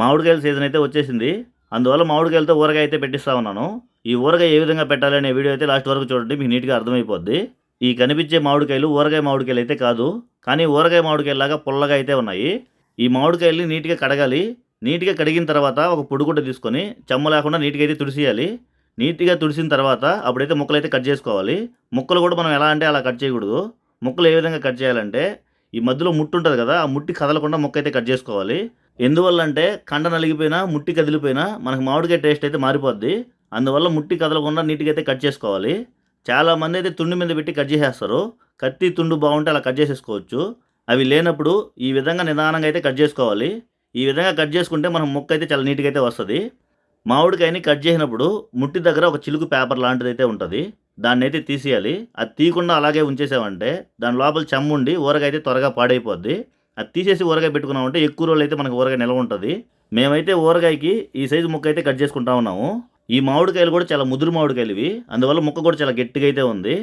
మామిడికాయల season అయితే వచ్చేసింది. అందువల్ల మామిడికాయలతో ఊరగాయ అయితే పెట్టిస్తా ఉన్నాను. ఈ ఊరగాయ ఏ విధంగా పెట్టాలి అనే వీడియో అయితే లాస్ట్ వరకు చూడండి మీకు నీట్గా అర్థమైపోద్ది. ఈ కనిపించే మామిడికాయలు ఊరగాయ మామిడికాయలు అయితే కాదు కానీ ఊరగాయ మామిడికాయలాగా పుల్లగా అయితే ఉన్నాయి. ఈ మామిడికాయల్ని నీట్గా కడగాలి. నీట్గా కడిగిన తర్వాత ఒక పొడిగుడ్డ తీసుకొని చెమ్మ లేకుండా నీట్గా అయితే తుడిసేయాలి. నీట్గా తుడిసిన తర్వాత అప్పుడైతే ముక్కలు అయితే కట్ చేసుకోవాలి. ముక్కలు కూడా మనం ఎలా అంటే అలా కట్ చేయకూడదు. ముక్కలు ఏ విధంగా కట్ చేయాలంటే ఈ మధ్యలో ముట్టు ఉంటుంది కదా ఆ ముట్టి కదలకుండా ముక్క అయితే కట్ చేసుకోవాలి. ఎందువల్ల అంటే కండ నలిగిపోయినా ముట్టి కదిలిపోయినా మనకు మామిడికాయ టేస్ట్ అయితే మారిపోద్ది. అందువల్ల ముట్టి కదలకుండా నీట్గా అయితే కట్ చేసుకోవాలి. చాలా మంది అయితే తుండి మీద పెట్టి కట్ చేసేస్తారు. కత్తి తుండు బాగుంటే అలా కట్ చేసేసుకోవచ్చు. అవి లేనప్పుడు ఈ విధంగా నిదానంగా అయితే కట్ చేసుకోవాలి. ఈ విధంగా కట్ చేసుకుంటే మనం ముక్క అయితే చాలా నీట్గా అయితే వస్తుంది. మామిడికాయని కట్ చేసినప్పుడు ముట్టి దగ్గర ఒక చిలుకు పేపర్ లాంటిది అయితే ఉంటుంది. దాన్ని అయితే తీసేయాలి. అది తీయకుండా అలాగే ఉంచేసామంటే దాని లోపల చెమ్ముండి ఊరగాయ అయితే త్వరగా పాడైపోద్ది. అది తీసేసి ఊరగాయ పెట్టుకున్నామంటే ఎక్కువ రోజులు అయితే మనకు ఊరగాయ నిల్వ ఉంటుంది. మేమైతే ఊరగాయకి ఈ సైజు ముక్క అయితే కట్ చేసుకుంటా ఉన్నాము. ఈ మామిడికాయలు కూడా చాలా ముదురు మామిడికాయలు ఇవి. అందువల్ల ముక్క కూడా చాలా గట్టిగా అయితే ఉంది.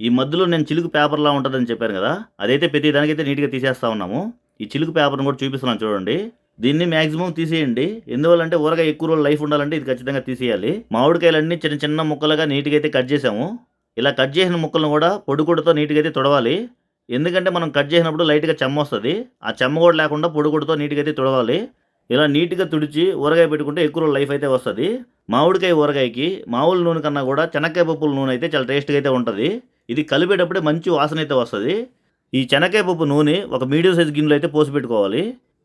ఈ మధ్యలో నేను చిలుకు పేపర్లా ఉంటుందని చెప్పాను కదా అదైతే ప్రతి దానికైతే నీట్గా తీసేస్తా ఉన్నాము. ఈ చిలుకు పేపర్ని కూడా చూపిస్తున్నాను చూడండి. దీన్ని మ్యాక్సిమం తీసేయండి. ఎందువల్లంటే ఊరగాయ ఎక్కువ రోజులు లైఫ్ ఉండాలంటే ఇది ఖచ్చితంగా తీసేయాలి. మామిడికాయలన్నీ చిన్న చిన్న ముక్కలుగా నీట్గా అయితే కట్ చేసాము. ఇలా కట్ చేసిన ముక్కలను కూడా పొడిగుడ్డతో నీట్గా అయితే తొడవాలి. ఎందుకంటే మనం కట్ చేసినప్పుడు లైట్గా చెమ్మ వస్తుంది. ఆ చెమ్మ కూడా లేకుండా పొడిగుడ్డతో నీట్గా అయితే తుడవాలి. ఇలా నీట్గా తుడిచి ఊరగాయ పెట్టుకుంటే ఎక్కువ రోజులు లైఫ్ అయితే వస్తుంది. మామిడికాయ ఊరగాయకి మామూలు నూనె కన్నా కూడా చెనక్కాయ పప్పుల నూనె అయితే చాలా టేస్ట్గా అయితే ఉంటుంది. ఇది కలిపేటప్పుడే మంచి వాసన అయితే వస్తుంది. ఈ చెనక్కాయ పప్పు నూనె ఒక మీడియం సైజ్ గిన్నెలో అయితే పోసి పెట్టుకోవాలి.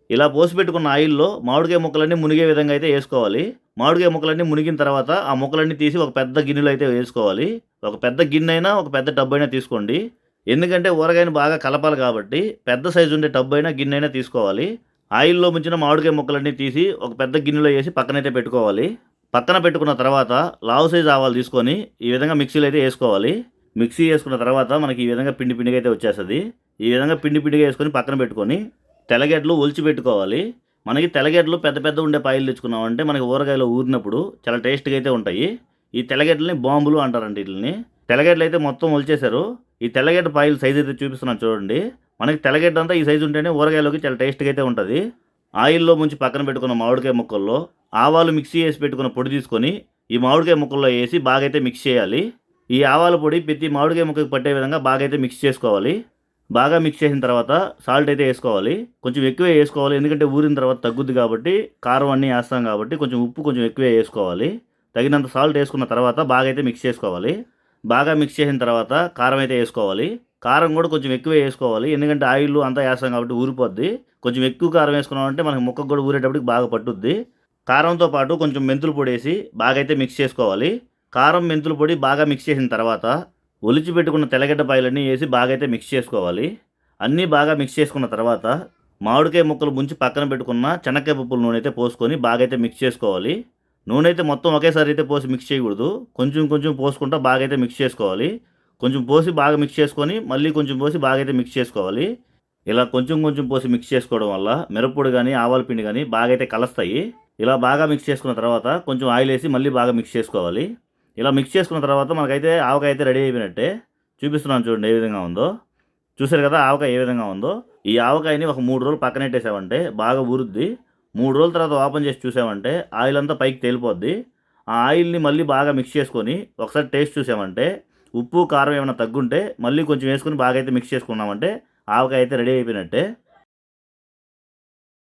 ఇలా పోసి పెట్టుకున్న ఆయిల్లో మామిడికాయ ముక్కలన్నీ మునిగే విధంగా అయితే వేసుకోవాలి. మామిడికాయ ముక్కలన్నీ మునిగిన తర్వాత ఆ ముక్కలన్నీ తీసి ఒక పెద్ద గిన్నెలో అయితే వేసుకోవాలి. ఒక పెద్ద గిన్నె అయినా ఒక పెద్ద టబ్ అయినా తీసుకోండి. ఎందుకంటే ఊరగాయని బాగా కలపాలి కాబట్టి పెద్ద సైజు ఉండే టబ్ అయినా గిన్నె అయినా తీసుకోవాలి. ఆయిల్లో ముంచిన మామిడికాయ ముక్కలన్నీ తీసి ఒక పెద్ద గిన్నెలో వేసి పక్కనైతే పెట్టుకోవాలి. పక్కన పెట్టుకున్న తర్వాత లావు సైజు ఆవాలు తీసుకొని ఈ విధంగా మిక్సీలో అయితే వేసుకోవాలి. మిక్సీ వేసుకున్న తర్వాత మనకి ఈ విధంగా పిండి పిండిగా అయితే వచ్చేస్తుంది. ఈ విధంగా పిండి పిండిగా వేసుకొని పక్కన పెట్టుకొని తెల్లగడ్డలు ఒలిచి పెట్టుకోవాలి. మనకి తెల్లగడ్డలు పెద్ద పెద్ద ఉండే పాయలు తెచ్చుకున్నామంటే మనకి ఊరగాయలు ఊరినప్పుడు చాలా టేస్ట్గా అయితే ఉంటాయి. ఈ తెల్లగడ్డలని బాంబులు అంటారండి వీటిని. తెల్లగడ్డలు అయితే మొత్తం ఒలిచేశారు. ఈ తెల్లగడ్డ పాయలు సైజ్ అయితే చూపిస్తున్నాను చూడండి. మనకి తెల్లగడ్డ అంతా ఈ సైజు ఉంటేనే ఊరగాయలోకి చాలా టేస్ట్గా అయితే ఉంటుంది. ఆయిల్లో ముంచి పక్కన పెట్టుకున్న మామిడికాయ ముక్కల్లో ఆవాలు మిక్సీ చేసి పెట్టుకున్న పొడి తీసుకొని ఈ మామిడికాయ ముక్కల్లో వేసి బాగా అయితే మిక్స్ చేయాలి. ఈ ఆవాల పొడి ప్రతి మామిడికాయ ముక్కకి పట్టే విధంగా బాగా అయితే మిక్స్ చేసుకోవాలి. బాగా మిక్స్ చేసిన తర్వాత సాల్ట్ అయితే వేసుకోవాలి. కొంచెం ఎక్కువే వేసుకోవాలి. ఎందుకంటే ఊరిన తర్వాత తగ్గుద్ది కాబట్టి కారం అన్నీ వేస్తాం కాబట్టి కొంచెం ఉప్పు కొంచెం ఎక్కువే వేసుకోవాలి. తగినంత సాల్ట్ వేసుకున్న తర్వాత బాగా అయితే మిక్స్ చేసుకోవాలి. బాగా మిక్స్ చేసిన తర్వాత కారం అయితే వేసుకోవాలి. కారం కూడా కొంచెం ఎక్కువ వేసుకోవాలి. ఎందుకంటే ఆయిల్ అంతా వేస్తాం కాబట్టి ఊరిపోద్ది. కొంచెం ఎక్కువ కారం వేసుకున్నామంటే మనకి ముక్కకు కూడా ఊరేటప్పటికి బాగా పట్టుద్ది. కారంతో పాటు కొంచెం మెంతులు పొడి వేసి బాగా అయితే మిక్స్ చేసుకోవాలి. కారం మెంతుల పొడి బాగా మిక్స్ చేసిన తర్వాత ఒలిచి పెట్టుకున్న తెల్లగడ్డ పాయలన్నీ వేసి బాగా అయితే మిక్స్ చేసుకోవాలి. అన్నీ బాగా మిక్స్ చేసుకున్న తర్వాత మామిడికాయ ముక్కలు ముంచి పక్కన పెట్టుకున్న చెనక్కాయ పప్పుల నూనె అయితే పోసుకొని బాగా అయితే మిక్స్ చేసుకోవాలి. నూనె అయితే మొత్తం ఒకేసారి అయితే పోసి మిక్స్ చేయకూడదు. కొంచెం కొంచెం పోసుకుంటా బాగా అయితే మిక్స్ చేసుకోవాలి. కొంచెం పోసి బాగా మిక్స్ చేసుకొని మళ్ళీ కొంచెం పోసి బాగా అయితే మిక్స్ చేసుకోవాలి. ఇలా కొంచెం కొంచెం పోసి మిక్స్ చేసుకోవడం వల్ల మిరప్పొడి కానీ ఆవాల పిండి కానీ బాగా అయితే కలుస్తాయి. ఇలా బాగా మిక్స్ చేసుకున్న తర్వాత కొంచెం ఆయిల్ వేసి మళ్ళీ బాగా మిక్స్ చేసుకోవాలి. ఇలా మిక్స్ చేసుకున్న తర్వాత మనకైతే ఆవకాయ అయితే రెడీ అయిపోయినట్టే. చూపిస్తున్నాను చూడండి ఏ విధంగా ఉందో. చూసారు కదా ఆవకాయ ఏ విధంగా ఉందో. ఈ ఆవకాయని ఒక మూడు రోజులు పక్కనెట్టేసామంటే బాగా ఊరుద్ది. మూడు రోజుల తర్వాత ఓపెన్ చేసి చూసామంటే ఆయిల్ అంతా పైకి తేలిపోద్ది. ఆ ఆయిల్ని మళ్ళీ బాగా మిక్స్ చేసుకొని ఒకసారి టేస్ట్ చూసామంటే ఉప్పు కారం ఏమైనా తగ్గుంటే మళ్ళీ కొంచెం వేసుకొని బాగా అయితే మిక్స్ చేసుకున్నామంటే ఆవకాయ అయితే రెడీ అయిపోయినట్టే.